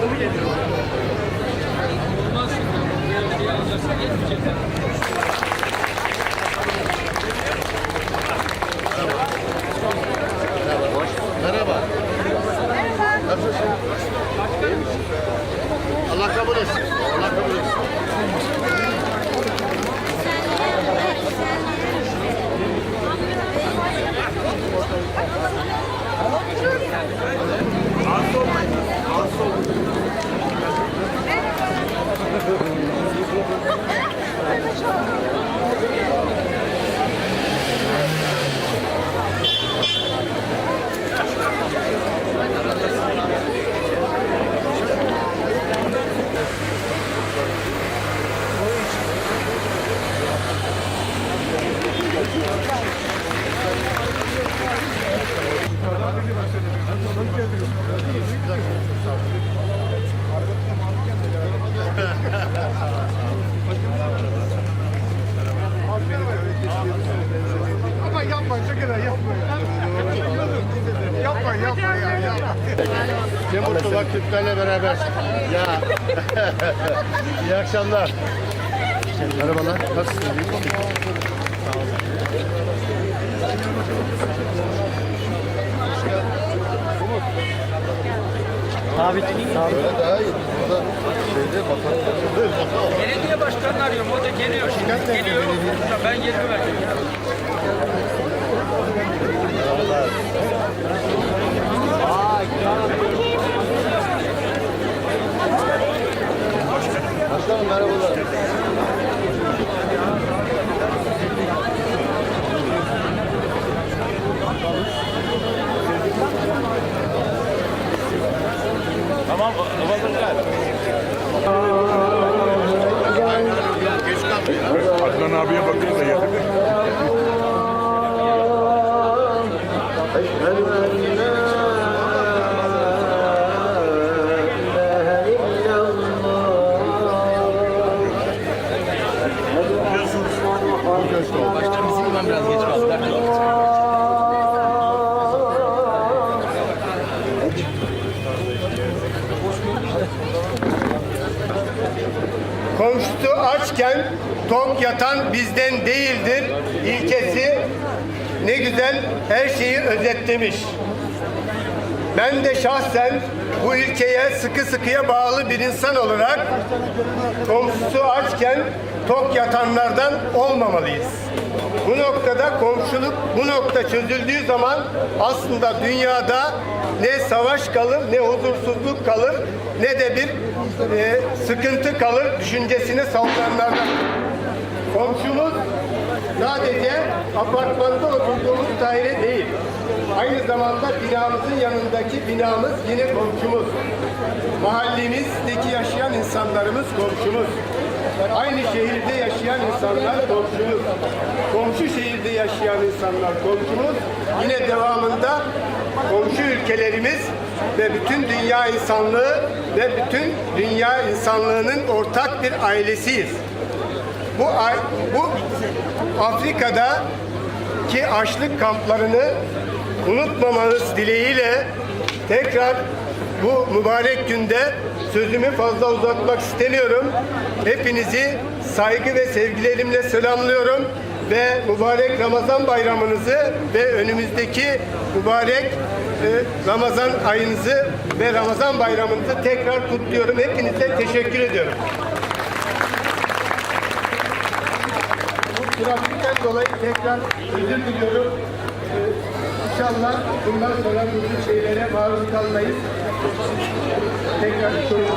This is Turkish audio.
kabul ediyorum. Ne mutlu bak Türklerle beraber. Ya. İyi akşamlar. Merhabalar. Nasılsınız? İyi misiniz? Sabit, sabit. Daha iyi. Burada şeyde bakan. Belediye başkanını arıyorum. O da geliyor. Şimdi geliyor. Ben 20 verdim. Başkanım merhabalar. Adnan abiye bakın Komşusu açken tok yatan bizden değildir ilkesi. Ne güzel her şeyi özetlemiş. Ben de şahsen bu ilkeye sıkı sıkıya bağlı bir insan olarak komşusu açken tok yatanlardan olmamalıyız. Bu noktada komşuluk bu nokta çözüldüğü zaman aslında dünyada ne savaş kalır ne huzursuzluk kalır ne de bir e, sıkıntı kalır düşüncesini savuranlardan. Komşumuz sadece apartmanda oturduğumuz daire değil. Aynı zamanda binamızın yanındaki binamız yine komşumuz. Mahallemizdeki yaşayan insanlarımız komşumuz. Aynı şehirde yaşayan insanlar komşumuz. Komşu şehirde yaşayan insanlar komşumuz. Yine devamında komşu ülkelerimiz ve bütün dünya insanlığı ve bütün dünya insanlığının ortak bir ailesiyiz. Bu bu Afrika'da ki açlık kamplarını unutmamanız dileğiyle tekrar bu mübarek günde sözümü fazla uzatmak istemiyorum. Hepinizi saygı ve sevgilerimle selamlıyorum ve mübarek Ramazan bayramınızı ve önümüzdeki mübarek e, Ramazan ayınızı ve Ramazan bayramınızı tekrar kutluyorum. Hepinize teşekkür ediyorum. trafikten dolayı tekrar özür diliyorum. Ee, İnşallah bundan sonra bu şeylere maruz kalmayız. Tekrar sorumluluk diliyorum.